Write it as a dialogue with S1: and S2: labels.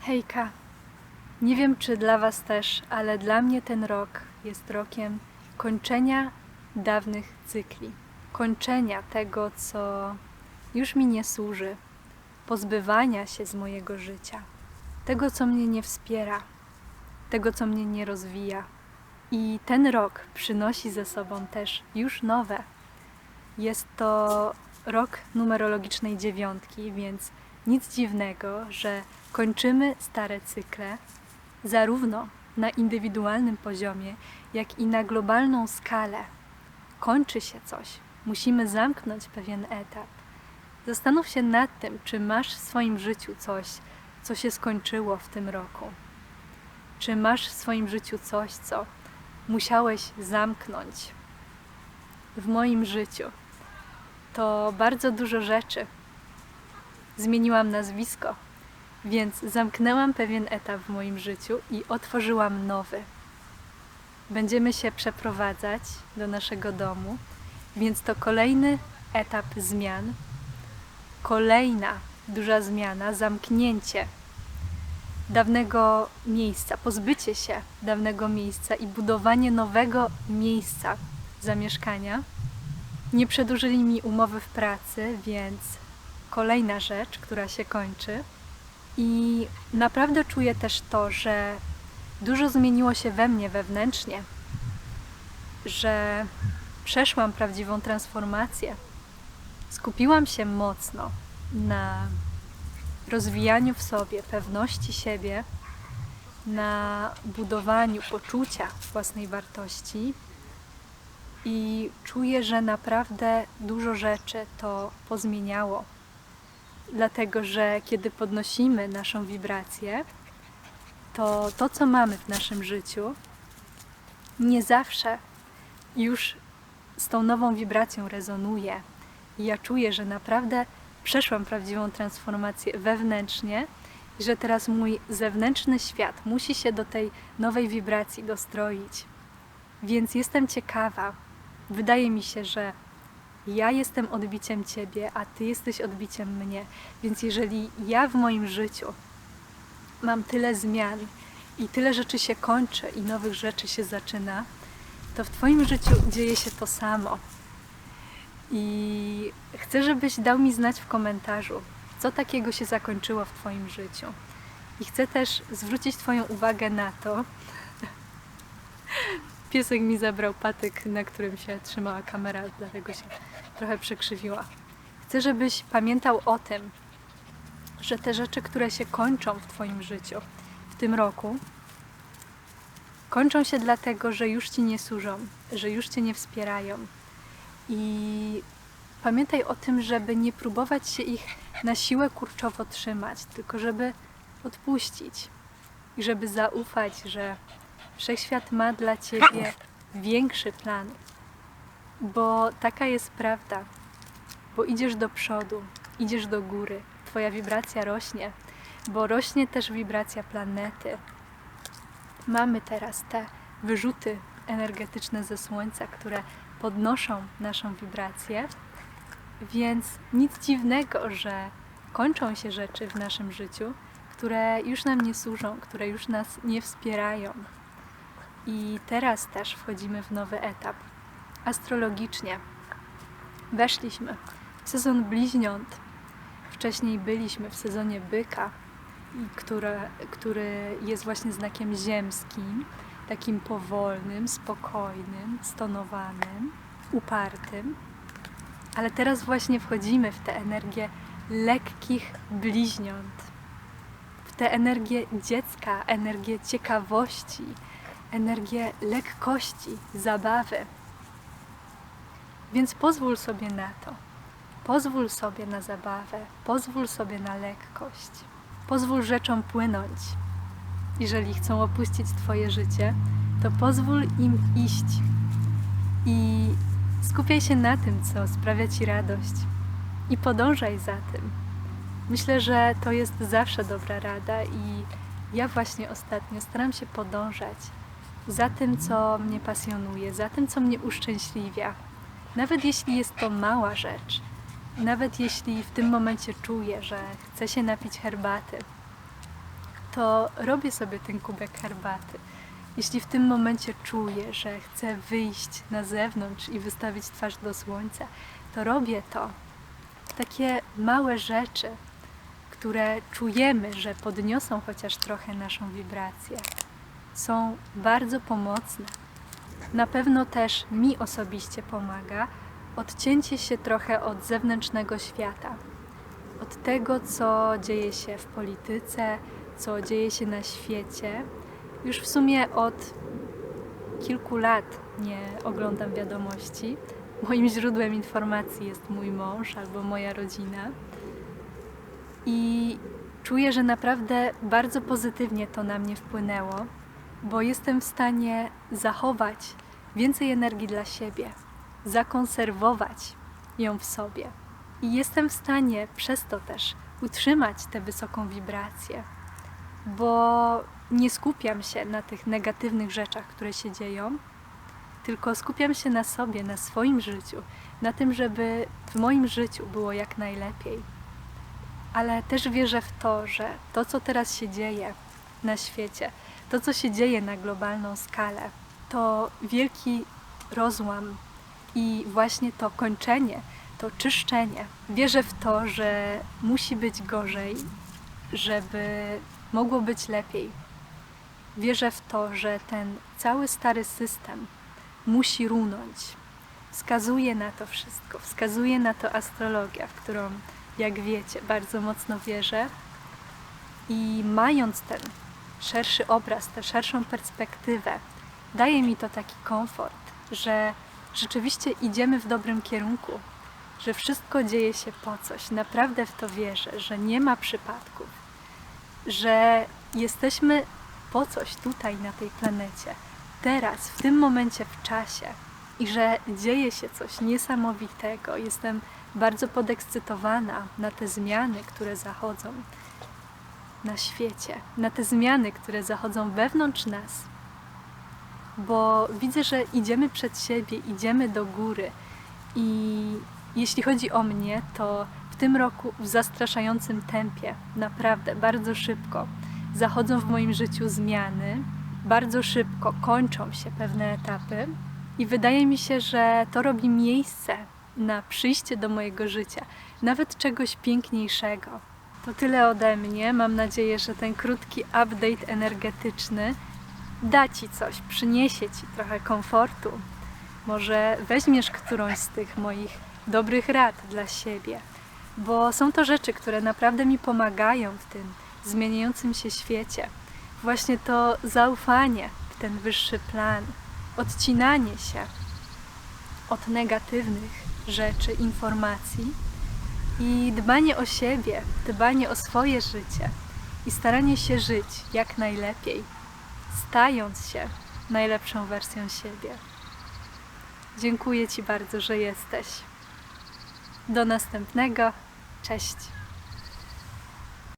S1: Hejka. Nie wiem, czy dla Was też, ale dla mnie ten rok jest rokiem kończenia dawnych cykli. Kończenia tego, co już mi nie służy. Pozbywania się z mojego życia. Tego, co mnie nie wspiera. Tego, co mnie nie rozwija. I ten rok przynosi ze sobą też już nowe. Jest to rok numerologicznej dziewiątki, więc nic dziwnego, że kończymy stare cykle zarówno na indywidualnym poziomie, jak i na globalną skalę. Kończy się coś, musimy zamknąć pewien etap. Zastanów się nad tym, czy masz w swoim życiu coś, co się skończyło w tym roku. Czy masz w swoim życiu coś, co musiałeś zamknąć? W moim życiu to bardzo dużo rzeczy. Zmieniłam nazwisko, więc zamknęłam pewien etap w moim życiu i otworzyłam nowy. Będziemy się przeprowadzać do naszego domu, więc to kolejny etap zmian, kolejna duża zmiana, zamknięcie dawnego miejsca, pozbycie się dawnego miejsca i budowanie nowego miejsca zamieszkania. Nie przedłużyli mi umowy w pracy, więc kolejna rzecz, która się kończy. I naprawdę czuję też to, że dużo zmieniło się we mnie wewnętrznie, że przeszłam prawdziwą transformację. Skupiłam się mocno na rozwijaniu w sobie pewności siebie, na budowaniu poczucia własnej wartości i czuję, że naprawdę dużo rzeczy to pozmieniało. Dlatego, że kiedy podnosimy naszą wibrację, to to, co mamy w naszym życiu, nie zawsze już z tą nową wibracją rezonuje. I ja czuję, że naprawdę przeszłam prawdziwą transformację wewnętrznie i że teraz mój zewnętrzny świat musi się do tej nowej wibracji dostroić. Więc jestem ciekawa. Wydaje mi się, że ja jestem odbiciem Ciebie, a Ty jesteś odbiciem mnie. Więc jeżeli ja w moim życiu mam tyle zmian i tyle rzeczy się kończy i nowych rzeczy się zaczyna, to w Twoim życiu dzieje się to samo. I chcę, żebyś dał mi znać w komentarzu, co takiego się zakończyło w Twoim życiu. I chcę też zwrócić Twoją uwagę na to, piesek mi zabrał patyk, na którym się trzymała kamera, dlatego się trochę przekrzywiła. Chcę, żebyś pamiętał o tym, że te rzeczy, które się kończą w Twoim życiu w tym roku, kończą się dlatego, że już Ci nie służą, że już Cię nie wspierają. I pamiętaj o tym, żeby nie próbować się ich na siłę kurczowo trzymać, tylko żeby odpuścić i żeby zaufać, że Wszechświat ma dla Ciebie większy plan, bo taka jest prawda, bo idziesz do przodu, idziesz do góry, Twoja wibracja rośnie, bo rośnie też wibracja planety. Mamy teraz te wyrzuty energetyczne ze Słońca, które podnoszą naszą wibrację, więc nic dziwnego, że kończą się rzeczy w naszym życiu, które już nam nie służą, które już nas nie wspierają. I teraz też wchodzimy w nowy etap. Astrologicznie weszliśmy w sezon bliźniąt. Wcześniej byliśmy w sezonie byka, który, jest właśnie znakiem ziemskim, takim powolnym, spokojnym, stonowanym, upartym. Ale teraz właśnie wchodzimy w tę energię lekkich bliźniąt, w tę energię dziecka, energię ciekawości, energię lekkości, zabawy. Więc pozwól sobie na to. Pozwól sobie na zabawę, pozwól sobie na lekkość. Pozwól rzeczom płynąć. Jeżeli chcą opuścić Twoje życie, to pozwól im iść. I skupiaj się na tym, co sprawia Ci radość. I podążaj za tym. Myślę, że to jest zawsze dobra rada, i ja właśnie ostatnio staram się podążać za tym, co mnie pasjonuje, za tym, co mnie uszczęśliwia. Nawet jeśli jest to mała rzecz, nawet jeśli w tym momencie czuję, że chcę się napić herbaty, to robię sobie ten kubek herbaty. Jeśli w tym momencie czuję, że chcę wyjść na zewnątrz i wystawić twarz do słońca, to robię to. Takie małe rzeczy, które czujemy, że podniosą chociaż trochę naszą wibrację, są bardzo pomocne. Na pewno też mi osobiście pomaga odcięcie się trochę od zewnętrznego świata, od tego, co dzieje się w polityce, co dzieje się na świecie. Już w sumie od kilku lat nie oglądam wiadomości. Moim źródłem informacji jest mój mąż albo moja rodzina. I czuję, że naprawdę bardzo pozytywnie to na mnie wpłynęło, bo jestem w stanie zachować więcej energii dla siebie, zakonserwować ją w sobie. I jestem w stanie przez to też utrzymać tę wysoką wibrację, bo nie skupiam się na tych negatywnych rzeczach, które się dzieją, tylko skupiam się na sobie, na swoim życiu, na tym, żeby w moim życiu było jak najlepiej. Ale też wierzę w to, że to, co teraz się dzieje na świecie, to, co się dzieje na globalną skalę, to wielki rozłam i właśnie to kończenie, to czyszczenie. Wierzę w to, że musi być gorzej, żeby mogło być lepiej. Wierzę w to, że ten cały stary system musi runąć. Wskazuje na to wszystko, wskazuje na to astrologia, w którą, jak wiecie, bardzo mocno wierzę. I mając ten szerszy obraz, tę szerszą perspektywę, daje mi to taki komfort, że rzeczywiście idziemy w dobrym kierunku, że wszystko dzieje się po coś. Naprawdę w to wierzę, że nie ma przypadków, że jesteśmy po coś tutaj na tej planecie, teraz, w tym momencie w czasie i że dzieje się coś niesamowitego. Jestem bardzo podekscytowana na te zmiany, które zachodzą na świecie, na te zmiany, które zachodzą wewnątrz nas, bo widzę, że idziemy przed siebie, idziemy do góry. I jeśli chodzi o mnie, to w tym roku w zastraszającym tempie, naprawdę bardzo szybko zachodzą w moim życiu zmiany, bardzo szybko kończą się pewne etapy. I wydaje mi się, że to robi miejsce na przyjście do mojego życia, nawet czegoś piękniejszego. To tyle ode mnie. Mam nadzieję, że ten krótki update energetyczny da Ci coś, przyniesie Ci trochę komfortu. Może weźmiesz którąś z tych moich dobrych rad dla siebie, bo są to rzeczy, które naprawdę mi pomagają w tym zmieniającym się świecie. Właśnie to zaufanie w ten wyższy plan, odcinanie się od negatywnych rzeczy, informacji i dbanie o siebie, dbanie o swoje życie i staranie się żyć jak najlepiej, stając się najlepszą wersją siebie. Dziękuję Ci bardzo, że jesteś. Do następnego. Cześć.